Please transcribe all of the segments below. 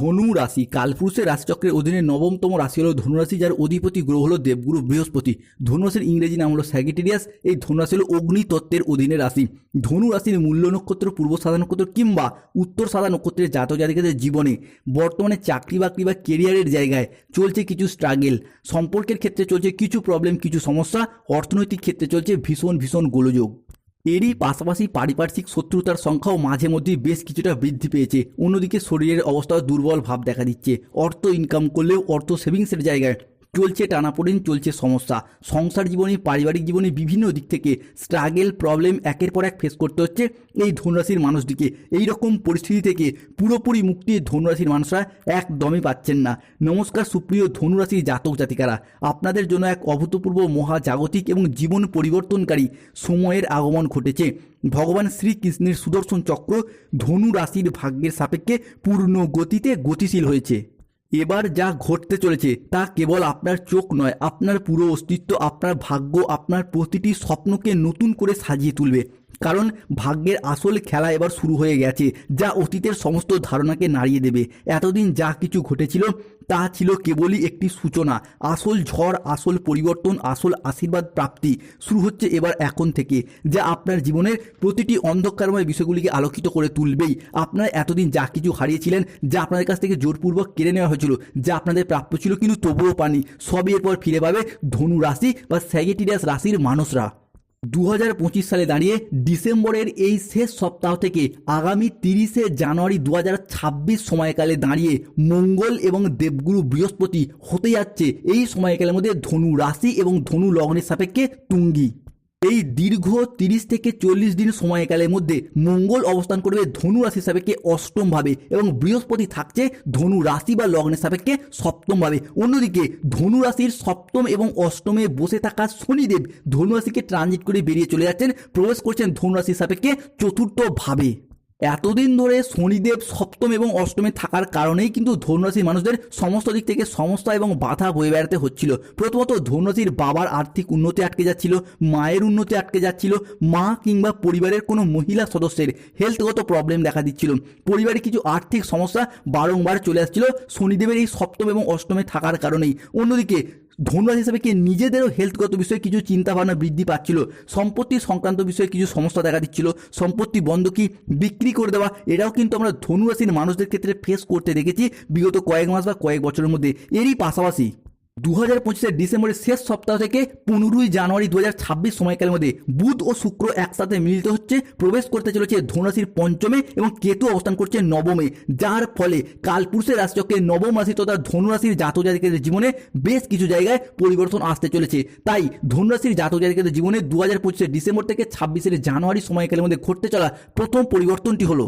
ধনু রাশি। কালপুরুষের রাশিচক্রের অধীনে নবমতম রাশি হলো ধনুরাশি, যার অধিপতি গ্রহ হলো দেবগুরু বৃহস্পতি। ধনুরাশির ইংরেজি নাম হলো স্যাগিটেরিয়াস এই ধনুরাশি হলো অগ্নিতত্ত্বের অধীনে রাশি। ধনু রাশির মূল্য নক্ষত্র, পূর্ব সাদা নক্ষত্র কিংবা উত্তর সাদা নক্ষত্রের জাতক জাতিকাদের জীবনে। বর্তমানে চাকরি বাকরি বা কেরিয়ারের জায়গায় চলছে কিছু স্ট্রাগেল সম্পর্কের ক্ষেত্রে চলছে কিছু প্রবলেম কিছু সমস্যা। অর্থনৈতিক ক্ষেত্রে চলছে ভীষণ ভীষণ গোলযোগ। এরই পাশাপাশি পারিপার্শ্বিক শত্রুতার সংখ্যাও মাঝে মধ্যেই বেশ কিছুটা বৃদ্ধি পেয়েছে। অন্যদিকে শরীরের অবস্থা দুর্বল ভাব দেখা দিচ্ছে। অর্থ ইনকাম করলেও অর্থ সেভিংসের জায়গায় চলছে টানাপোড়েন, চলছে সমস্যা। সংসার জীবনে, পারিবারিক জীবনে বিভিন্ন দিক থেকে স্ট্রাগেল প্রবলেম একের পর এক ফেস করতে হচ্ছে এই ধনুরাশির মানুষটিকে। এই রকম পরিস্থিতি থেকে পুরোপুরি মুক্তি ধনুরাশির মানুষরা একদমই পাচ্ছেন না। নমস্কার সুপ্রিয় ধনুরাশির জাতক জাতিকারা। আপনাদের জন্য এক অভূতপূর্ব মহাজাগতিক এবং জীবন পরিবর্তনকারী সময়ের আগমন ঘটেছে। ভগবান শ্রীকৃষ্ণের সুদর্শন চক্র ধনু রাশির ভাগ্যের সাপেক্ষে পূর্ণ গতিতে গতিশীল হয়েছে। এবার যা ঘটতে চলেছে তা কেবল আপনার চোখ নয়, আপনার পুরো অস্তিত্ব, আপনার ভাগ্য, আপনার প্রতিটি স্বপ্নকে নতুন করে সাজিয়ে তুলবে। কারণ ভাগ্যের আসল খেলা এবার শুরু হয়ে গেছে, যা অতীতের সমস্ত ধারণাকে নাড়িয়ে দেবে। এতদিন যা কিছু ঘটেছিল, তা ছিল কেবলই একটি সূচনা, আসল ঝড়, আসল পরিবর্তন, আসল আশীর্বাদ প্রাপ্তি। শুরু হচ্ছে এবার এখন থেকে, যা আপনার জীবনের প্রতিটি অন্ধকারময় বিষয়গুলিকে আলোকিত করে তুলবেই। আপনারা এতদিন যা কিছু হারিয়েছিলেন, যা আপনাদের কাছ থেকে জোরপূর্বক কেড়ে নেওয়া হয়েছিল, যা আপনাদের প্রাপ্য ছিল কিন্তু তবুও পানি সবই এরপর ফিরে পাবে ধনু রাশি বা স্যাগেটিরিয়াস রাশির মানুষরা। দু হাজার পঁচিশ সালে দাঁড়িয়ে ডিসেম্বরের এই শেষ সপ্তাহ থেকে আগামী তিরিশে জানুয়ারি দু হাজার ছাব্বিশ সময়কালে দাঁড়িয়ে মঙ্গল এবং দেবগুরু বৃহস্পতি হতে যাচ্ছে। এই সময়কালের মধ্যে ধনু রাশি এবং ধনু লগ্নের সাপেক্ষে তুঙ্গি। এই দীর্ঘ তিরিশ থেকে চল্লিশ দিন সময়কালের মধ্যে মঙ্গল অবস্থান করবে ধনু রাশির সাপেক্ষে অষ্টমভাবে এবং বৃহস্পতি থাকছে ধনু রাশি বা লগ্নের সাপেক্ষে সপ্তমভাবে। অন্যদিকে ধনু রাশির সপ্তম এবং অষ্টমে বসে থাকা শনিদেব ধনু রাশিকে ট্রানজিট করে বেরিয়ে চলে যাচ্ছেন। প্রবেশ করছেন ধনু রাশির সাপেক্ষে চতুর্থভাবে। এতদিন ধরে শনিদেব, সপ্তম এবং অষ্টমে থাকার কারণেই কিন্তু ধনুরাশির মানুষদের সমস্ত দিক থেকে সমস্যা এবং বাধা বয়ে বেড়াতে হচ্ছিল। প্রথমত ধনুরাশির বাবার আর্থিক উন্নতি আটকে যাচ্ছিল, মায়ের উন্নতি আটকে যাচ্ছিল, মা কিংবা পরিবারের কোনো মহিলা সদস্যের হেলথগত প্রবলেম দেখা দিচ্ছিল। পরিবারে কিছু আর্থিক সমস্যা বারংবার চলে আসছিল শনিদেবের এই সপ্তম এবং অষ্টমে থাকার কারণেই। অন্যদিকে ধনুরাশি হিসেবে কি নিজেদেরও হেলথগত বিষয়ে কিছু চিন্তাভাবনা বৃদ্ধি পাচ্ছিল? সম্পত্তি সংক্রান্ত বিষয়ে কিছু সমস্যা দেখা দিচ্ছিল? সম্পত্তি বন্ধকি বিক্রি করে দেওয়া এটাও কিন্তু আমরা ধনুরাশির মানুষদের ক্ষেত্রে ফেস করতে দেখেছি বিগত কয়েক মাস বা কয়েক বছরের মধ্যে। এরই পাশাপাশি দু হাজার পঁচিশের ডিসেম্বরের শেষ সপ্তাহ থেকে পনেরোই জানুয়ারি দু হাজার ছাব্বিশ সময়কালের মধ্যে বুধ ও শুক্র একসাথে মিলিত হচ্ছে, প্রবেশ করতে চলেছে ধনুরাশির পঞ্চমে এবং কেতু অবস্থান করছে নবমে, যার ফলে কালপুরুষের রাশিচক্রের নবম রাশি তথা ধনুরাশির জাতক জাতিকাদের জীবনে বেশ কিছু জায়গায় পরিবর্তন আসতে চলেছে। তাই ধনুরাশির জাতক জাতিকাদের জীবনে দু হাজার পঁচিশের ডিসেম্বর থেকে ছাব্বিশের জানুয়ারি সময়কালের মধ্যে ঘটতে চলা প্রথম পরিবর্তনটি হলো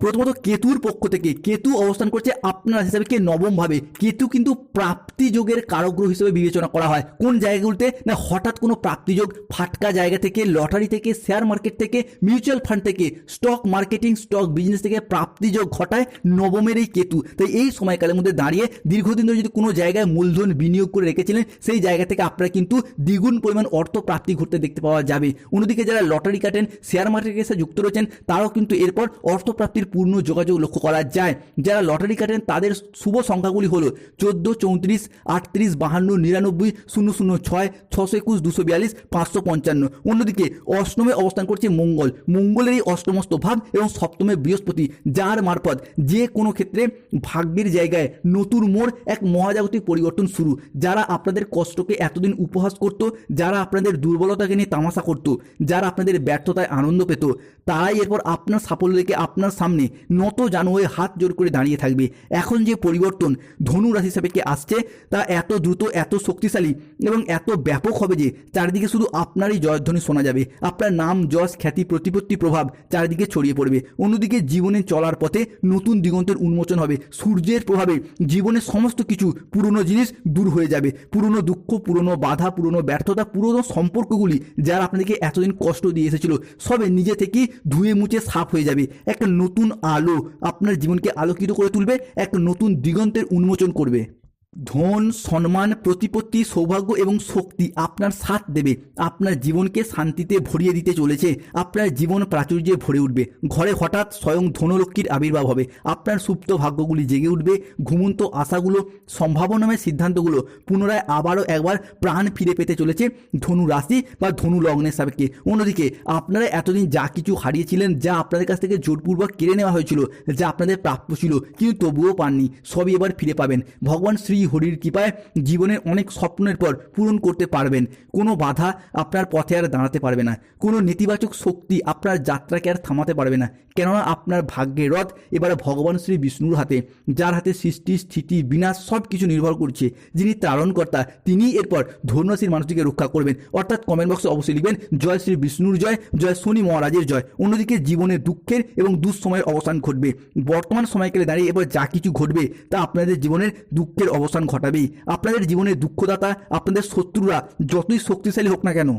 প্রথমত কেতুর পক্ষ থেকে কেতু অবস্থান করছে আপনার হিসাবে কে নবম ভাবে কেতু কিন্তু প্রাপ্তি যোগের কারগ্রহ হিসেবে বিবেচনা করা হয়। কোন জায়গাগুলিতে? না, হঠাৎ কোনো প্রাপ্তিযোগ ফাটকা জায়গা থেকে, লটারি থেকে, শেয়ার মার্কেট থেকে, মিউচুয়াল ফান্ড থেকে, স্টক মার্কেটিং, স্টক বিজনেস থেকে প্রাপ্তিযোগ ঘটায় নবমের এই কেতু। তাই এই সময়কালের মধ্যে দাঁড়িয়ে দীর্ঘদিন ধরে যদি কোনো জায়গায় মূলধন বিনিয়োগ করে রেখেছিলেন, সেই জায়গা থেকে আপনারা কিন্তু দ্বিগুণ পরিমাণ অর্থ প্রাপ্তি ঘটতে দেখতে পাওয়া যাবে। অন্যদিকে যারা লটারি কাটেন, শেয়ার মার্কেটের সাথে যুক্ত রয়েছেন, তারাও কিন্তু এরপর অর্থপ্রাপ্তির পূর্ণ যোগাযোগ লক্ষ্য করা যায়। যারা লটারি কাটেন, তাদের শুভ সংখ্যাগুলি হলো চোদ্দ, চৌত্রিশ, আটত্রিশ, বাহান্ন, নিরানব্বই, শূন্য শূন্য, ছয়, ছশো একুশ, দুশো বিয়াল্লিশ, পাঁচশো পঞ্চান্ন। অন্যদিকে অষ্টমে অবস্থান করছে মঙ্গল। মঙ্গলের এই অষ্টমস্ত ভাব এবং সপ্তমে বৃহস্পতি, যার মারফত যে কোনো ক্ষেত্রে ভাগ্যের জায়গায় নতুন মোড় এক মহাজাগতিক পরিবর্তন শুরু। যারা আপনাদের কষ্টকে এতদিন উপহাস করত, যারা আপনাদের দুর্বলতাকে নিয়ে তামাশা করত, যারা আপনাদের ব্যর্থতায় আনন্দ পেত, তারাই এরপর আপনার সাফল্য দেখে আপনার সামনে নত জানু হয়ে হাত জোর করে দাঁড়িয়ে থাকবে। এখন যে পরিবর্তন ধনু রাশি সাপেক্ষে আসছে, তা এত দ্রুত, এত শক্তিশালী এবং এত ব্যাপক হবে যে চারিদিকে শুধু আপনারই জয়ধ্বনি শোনা যাবে। আপনার নাম, যশ, খ্যাতি, প্রতিপত্তি, প্রভাব চারিদিকে ছড়িয়ে পড়বে। অন্যদিকে জীবনে চলার পথে নতুন দিগন্তের উন্মোচন হবে। সূর্যের প্রভাবে জীবনের সমস্ত কিছু পুরনো জিনিস দূর হয়ে যাবে। পুরনো দুঃখ, পুরনো বাধা, পুরনো ব্যর্থতা, পুরনো সম্পর্কগুলি যারা আপনাদেরকে এতদিন কষ্ট দিয়ে এসেছিল, সবে নিজে থেকেই ধুয়ে মুছে সাফ হয়ে যাবে। একটা নতুন আলো আপনার জীবনকে আলোকিত করে তুলবে এক নতুন দিগন্তের উন্মোচন করবে। ধন, সম্মান, প্রতিপত্তি, সৌভাগ্য এবং শক্তি আপনার সাথ দেবে। আপনার জীবনকে শান্তিতে ভরিয়ে দিতে চলেছে। আপনার জীবন প্রাচুর্যে ভরে উঠবে। ঘরে হঠাৎ স্বয়ং ধনলক্ষ্মীর আবির্ভাব হবে। আপনার সুপ্ত ভাগ্যগুলি জেগে উঠবে। ঘুমন্ত আশাগুলো, সম্ভাবনাময় সিদ্ধান্তগুলো পুনরায় আবারও একবার প্রাণ ফিরে পেতে চলেছে ধনু রাশি বা ধনু লগ্নের সাপেক্ষে। অন্যদিকে, আপনারা এতদিন যা কিছু হারিয়েছিলেন, যা আপনাদের কাছ থেকে জোরপূর্বক কেড়ে নেওয়া হয়েছিল, যা আপনাদের প্রাপ্য ছিল, কিন্তু তবুও পাননি। সবই এবার ফিরে পাবেন। ভগবান শ্রী হরির কৃপায় জীবনের অনেক স্বপ্নের পর পূরণ করতে পারবেন। কোনো বাধা আপনার পথে আর দাঁড়াতে পারবে না। কোনো নেতিবাচক শক্তি আপনার যাত্রাকে আর থামাতে পারবে না। কেননা আপনার ভাগ্যের রথ এবার ভগবান শ্রী বিষ্ণুর হাতে, যার হাতে সৃষ্টি, স্থিতি, বিনাশ সব কিছু নির্ভর করছে। যিনি তারণকর্তা তিনিই এরপর ধনুরাশির মানুষটিকে রক্ষা করবেন। অর্থাৎ কমেন্ট বক্সে অবশ্যই লিখবেন, জয় শ্রী বিষ্ণুর জয় জয় শনি মহারাজের জয়। অন্যদিকে জীবনে দুঃখের এবং দুঃসময়ের অবসান ঘটবে। বর্তমান সময়কালে দাঁড়িয়ে এবার যা কিছু ঘটবে তা আপনাদের জীবনের দুঃখের অবসান ঘটাবেই। আপনাদের জীবনের দুঃখদাতা আপনাদের শত্রুরা যতই শক্তিশালী হোক না কেন।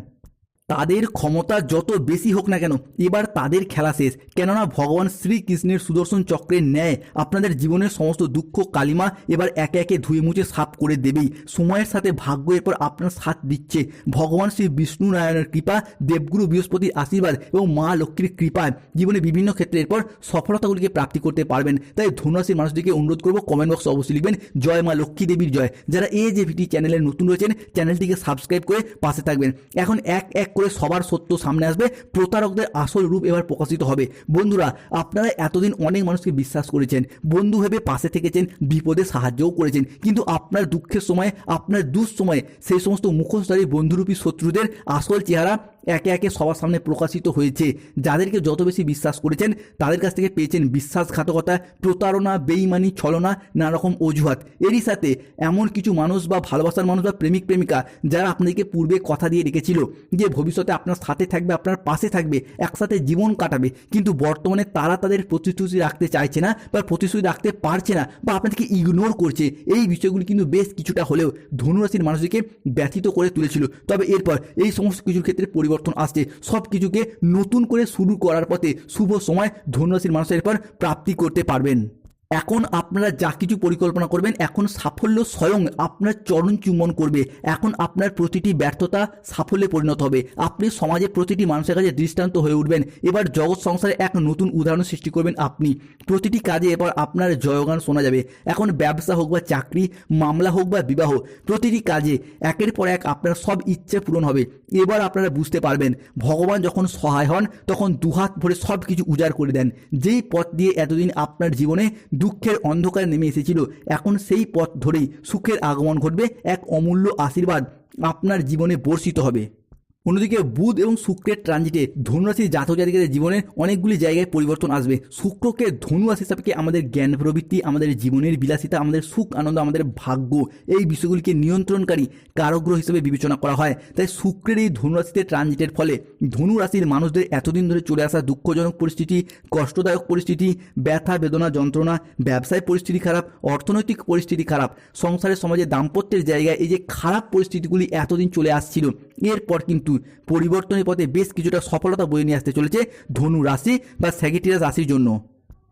তাদের ক্ষমতা যত বেশি হোক না কেন, এবার তাদের খেলা শেষ। কেননা ভগবান শ্রীকৃষ্ণের সুদর্শন চক্রের ন্যায় আপনাদের জীবনের সমস্ত দুঃখ কালিমা এবার একে একে ধুয়ে মুছে সাফ করে দেবেই। সময়ের সাথে ভাগ্য এরপর আপনার সাথ দিচ্ছে। ভগবান শ্রী বিষ্ণু নারায়ণের কৃপা, দেবগুরু বৃহস্পতির আশীর্বাদ এবং মা লক্ষ্মীর কৃপায় জীবনে বিভিন্ন ক্ষেত্রে এরপর সফলতাগুলিকে প্রাপ্তি করতে পারবেন। তাই ধনুরাশির মানুষটিকে অনুরোধ করব কমেন্ট বক্সে অবশ্যই লিখবেন। জয় মা লক্ষ্মী দেবীর জয়। যারা এই যে ভিটি চ্যানেলে নতুন রয়েছেন চ্যানেলটিকে সাবস্ক্রাইব করে পাশে থাকবেন। এখন এক এক করে সবার সত্য সামনে আসবে, প্রতারকদের আসল রূপ এবার প্রকাশিত হবে। বন্ধুরা, আপনারা এতদিন অনেক মানুষকে বিশ্বাস করেছেন, বন্ধু ভেবে পাশে থেকেছেন, বিপদে সাহায্যও করেছেন, কিন্তু আপনার দুঃখের সময়, আপনার দুঃসময়ে সেই সমস্ত মুখোশধারী বন্ধুরূপী শত্রুদের আসল চেহারা একে একে সবার সামনে প্রকাশিত হয়েছে। যাদেরকে যত বেশি বিশ্বাস করেছেন, তাদের কাছ থেকে পেয়েছেন বিশ্বাসঘাতকতা, প্রতারণা, বেইমানি, ছলনা, নানারকম অজুহাত। এরই সাথে এমন কিছু মানুষ বা ভালোবাসার মানুষ বা প্রেমিক, প্রেমিকা যারা আপনাদেরকে পূর্বে কথা দিয়ে রেখেছিল যে ভবিষ্যতে আপনার সাথে থাকবে, আপনার পাশে থাকবে, একসাথে জীবন কাটাবে, কিন্তু বর্তমানে তারা তাদের প্রতিশ্রুতি রাখতে চাইছে না বা প্রতিশ্রুতি রাখতে পারছে না বা আপনাদেরকে ইগনোর করছে। এই বিষয়গুলি কিন্তু বেশ কিছুটা হলেও ধনুরাশির মানুষদেরকে ব্যথিত করে তুলেছিল। তবে এরপর এই সমস্ত কিছুর ক্ষেত্রে পরিবর্তন আসছে। সব কিছুকে নতুন করে শুরু করার পথে শুভ সময় ধনুরাশির মানুষের পর প্রাপ্তি করতে পারবেন। এখন আপনারা যা কিছু পরিকল্পনা করবেন, এখন সাফল্য স্বয়ং আপনার চরণ চুম্বন করবে। এখন আপনার প্রতিটি ব্যর্থতা সাফল্যে পরিণত হবে। আপনি সমাজে প্রতিটি মানুষের কাছে দৃষ্টান্ত হয়ে উঠবেন। এবার জগৎ সংসারে এক নতুন উদাহরণ সৃষ্টি করবেন আপনি। প্রতিটি কাজে এবার আপনার জয়গান শোনা যাবে। এখন ব্যবসা হোক বা চাকরি, মামলা হোক বা বিবাহ, প্রতিটি কাজে একের পর এক আপনার সব ইচ্ছে পূরণ হবে। এবার আপনারা বুঝতে পারবেন, ভগবান যখন সহায় হন, তখন দুহাত ভরে সব কিছু উজাড় করে দেন। যেই পথ দিয়ে এতদিন আপনার জীবনে দুঃখের অন্ধকারে নেমে এসেছিল। এখন সেই পথ ধরেই সুখের আগমন ঘটবে এক অমূল্য আশীর্বাদ। আপনার জীবনে বর্ষিত হবে। অন্যদিকে বুধ এবং শুক্রের ট্রানজিটে ধনুরাশির জাতক জাতিকাদের জীবনে অনেকগুলি জায়গায় পরিবর্তন আসবে। শুক্রকে ধনু রাশি হিসাবে আমাদের জ্ঞান প্রবৃত্তি, আমাদের জীবনের বিলাসিতা, আমাদের সুখ, আনন্দ, আমাদের ভাগ্য এই বিষয়গুলিকে নিয়ন্ত্রণকারী কারগ্রহ হিসেবে বিবেচনা করা হয়। তাই শুক্রের এই ধনুরাশিতে ট্রানজিটের ফলে ধনুরাশির মানুষদের এতদিন ধরে চলে আসা দুঃখজনক পরিস্থিতি, কষ্টদায়ক পরিস্থিতি, ব্যথা, বেদনা, যন্ত্রণা, ব্যবসায় পরিস্থিতি খারাপ, অর্থনৈতিক পরিস্থিতি খারাপ সংসারের সমাজে দাম্পত্যের জায়গায় এই যে খারাপ পরিস্থিতিগুলি এতদিন চলে আসছিল, এরপর কিন্তু পরিবর্তনের পথে বেশ কিছুটা সফলতা বয়ে নিয়ে আসতে চলেছে ধনু রাশি বা স্যাগিটিরাস রাশির জন্য।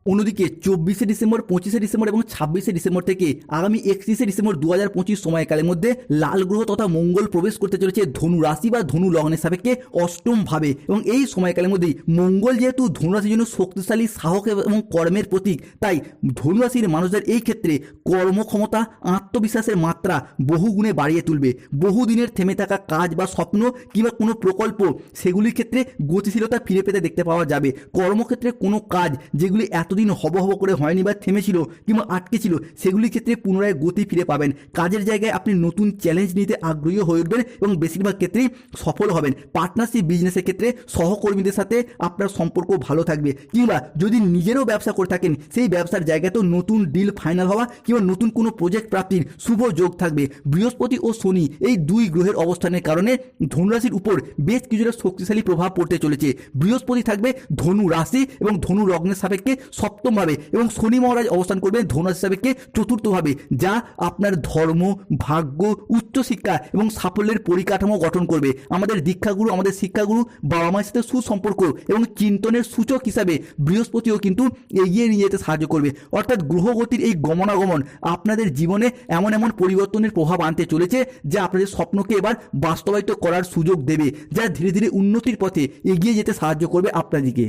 অন্যদিকে চব্বিশে ডিসেম্বর, পঁচিশে ডিসেম্বর এবং ছাব্বিশে ডিসেম্বর থেকে আগামী একত্রিশে ডিসেম্বর দু হাজার পঁচিশ সময়কালের মধ্যে লাল গ্রহ তথা মঙ্গল প্রবেশ করতে চলেছে ধনু রাশি বা ধনু লগ্নের সাপেক্ষে অষ্টমভাবে এবং এই সময়কালের মধ্যেই মঙ্গল যেহেতু ধনুরাশির জন্য শক্তিশালী, সাহস এবং কর্মের প্রতীক, তাই ধনুরাশির মানুষদের এই ক্ষেত্রে কর্মক্ষমতা, আত্মবিশ্বাসের মাত্রা বহু গুণে বাড়িয়ে তুলবে। বহুদিনের থেমে থাকা কাজ বা স্বপ্ন কিংবা কোনো প্রকল্প, সেগুলির ক্ষেত্রে গতিশীলতা ফিরে পেতে দেখতে পাওয়া যাবে। কর্মক্ষেত্রে কোনো কাজ যেগুলি এতদিন হব হব করে হয়নি বা থেমেছিল কিংবা আটকে ছিল সেগুলির ক্ষেত্রে পুনরায় গতি ফিরে পাবেন। কাজের জায়গায় আপনি নতুন চ্যালেঞ্জ নিতে আগ্রহী হয়ে উঠবেন এবং বেশিরভাগ ক্ষেত্রেই সফল হবেন। পার্টনারশিপ বিজনেসের ক্ষেত্রে সহকর্মীদের সাথে আপনার সম্পর্ক ভালো থাকবে। কিংবা যদি নিজেরও ব্যবসা করে থাকেন, সেই ব্যবসার জায়গাতেও নতুন ডিল ফাইনাল হওয়া কিংবা নতুন কোনো প্রজেক্ট প্রাপ্তির শুভ যোগ থাকবে। বৃহস্পতি ও শনি এই দুই গ্রহের অবস্থানের কারণে ধনুরাশির উপর বেশ কিছুটা শক্তিশালী প্রভাব পড়তে চলেছে। বৃহস্পতি থাকবে ধনু রাশি এবং ধনু লগ্নের সাপেক্ষে সপ্তমভাবে এবং শনি মহারাজ অবস্থান করবেন ধনুরাশি সাপেক্ষে চতুর্থভাবে যা আপনার ধর্ম, ভাগ্য উচ্চশিক্ষা এবং সাফল্যের পরিকাঠামো গঠন করবে। আমাদের দীক্ষাগুরু, আমাদের শিক্ষাগুরু বাবা মায়ের সাথে সুসম্পর্ক এবং চিন্তনের সূচক হিসাবে বৃহস্পতিও কিন্তু এগিয়ে নিয়ে যেতে সাহায্য করবে। অর্থাৎ গ্রহগতির এই গমনাগমন আপনাদের জীবনে এমন এমন পরিবর্তনের প্রভাব আনতে চলেছে, যা আপনাদের স্বপ্নকে এবার বাস্তবায়িত করার সুযোগ দেবে, যা ধীরে ধীরে উন্নতির পথে এগিয়ে যেতে সাহায্য করবে আপনাদেরকে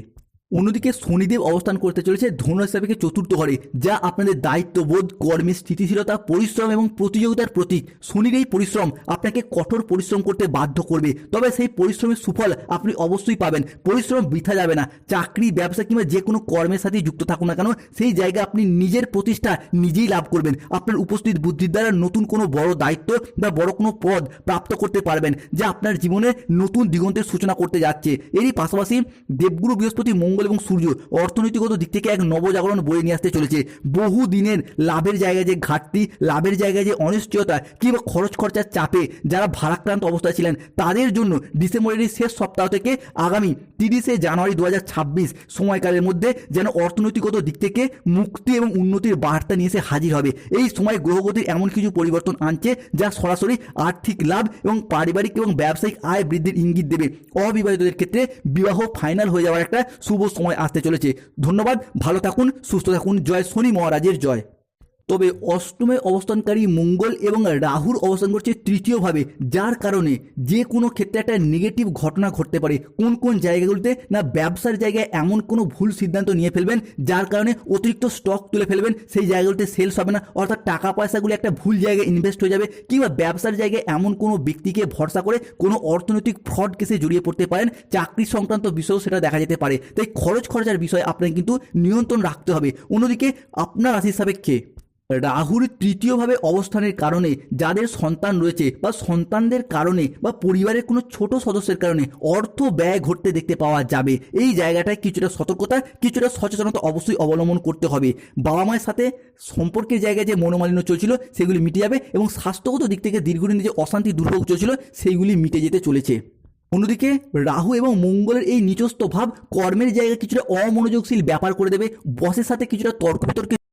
অন্যদিকে শনিদেব অবস্থান করতে চলেছে ধনুরাশি সাপেক্ষে চতুর্থ ঘরে, যা আপনাদের দায়িত্ববোধ, কর্মের স্থিতিশীলতা, পরিশ্রম এবং প্রতিযোগিতার প্রতীক। শনির এই পরিশ্রম আপনাকে কঠোর পরিশ্রম করতে বাধ্য করবে, তবে সেই পরিশ্রমের সুফল আপনি অবশ্যই পাবেন। পরিশ্রম বৃথা যাবে না। চাকরি, ব্যবসা কিংবা যে কোনো কর্মের সাথে যুক্ত থাকুন না কেন, সেই জায়গায় আপনি নিজের প্রতিষ্ঠা নিজেই লাভ করবেন। আপনার উপস্থিত বুদ্ধির দ্বারা নতুন কোনো বড় দায়িত্ব বা বড় কোনো পদ প্রাপ্ত করতে পারবেন, যা আপনার জীবনে নতুন দিগন্তের সূচনা করতে যাচ্ছে। এরই পাশাপাশি দেবগুরু বৃহস্পতি মঙ্গল এবং সূর্য অর্থনৈতিকগত দিক থেকে এক নবজাগরণ বয়ে নিয়ে আসতে চলেছে। বহু দিনের লাভের জায়গায় যে ঘাটতি, লাভের জায়গায় যে অনিশ্চয়তা কিংবা খরচ খরচার চাপে যারা ভারাক্রান্ত অবস্থায় ছিলেন, তাদের জন্য ডিসেম্বরের শেষ সপ্তাহ থেকে আগামী তিরিশে জানুয়ারি দু সময়কালের মধ্যে যেন অর্থনৈতিকগত দিক থেকে মুক্তি এবং উন্নতির বার্তা নিয়ে এসে হাজির হবে। এই সময় গ্রহগতির এমন কিছু পরিবর্তন আনছে যা সরাসরি আর্থিক লাভ এবং পারিবারিক এবং ব্যবসায়িক আয় বৃদ্ধির ইঙ্গিত দেবে। অবিবাহিতদের ক্ষেত্রে বিবাহ ফাইনাল হয়ে যাওয়ার একটা শুভ সময় আসতে চলেছে। ধন্যবাদ ভালো থাকুন সুস্থ থাকুন। জয় শনি মহারাজের জয়। তবে অষ্টমে অবস্থানকারী মঙ্গল এবং রাহুর অবস্থান করছে তৃতীয়ভাবে, যার কারণে যে কোনো ক্ষেত্রে একটা নেগেটিভ ঘটনা ঘটতে পারে। কোন কোন জায়গাগুলিতে না ব্যবসার জায়গায় এমন কোনো ভুল সিদ্ধান্ত নিয়ে ফেলবেন, যার কারণে অতিরিক্ত স্টক তুলে ফেলবেন, সেই জায়গাগুলিতে সেলস হবে না, অর্থাৎ টাকা পয়সাগুলি একটা ভুল জায়গায় ইনভেস্ট হয়ে যাবে, কিংবা ব্যবসার জায়গায় এমন কোনো ব্যক্তিকে ভরসা করে কোনো অর্থনৈতিক ফ্রড কেসে জড়িয়ে পড়তে পারেন, চাকরি সংক্রান্ত বিষয়েও সেটা দেখা যেতে পারে। তাই খরচ খরচার বিষয়ে আপনাকে কিন্তু নিয়ন্ত্রণ রাখতে হবে। অন্যদিকে আপনার রাশির সাপেক্ষে রাহুর তৃতীয়ভাবে অবস্থানের কারণে যাদের সন্তান রয়েছে বা সন্তানদের কারণে বা পরিবারের কোনো ছোট সদস্যের কারণে অর্থ ব্যয় ঘটতে দেখতে পাওয়া যাবে। এই জায়গাটায় কিছুটা সতর্কতা, কিছুটা সচেতনতা অবশ্যই অবলম্বন করতে হবে। বাবা মায়ের সাথে সম্পর্কের জায়গায় যে মনোমালিন্য চলছিল, সেগুলি মিটে যাবে এবং স্বাস্থ্যগত দিক থেকে দীর্ঘদিন যে অশান্তি দুর্ভোগ চলছিল সেইগুলি মিটে যেতে চলেছে। অন্যদিকে, রাহু এবং মঙ্গলের এই নিচস্থ ভাব কর্মের জায়গায় কিছুটা অমনোযোগশীল ব্যাপার করে দেবে। বসের সাথে কিছুটা তর্ক বিতর্কে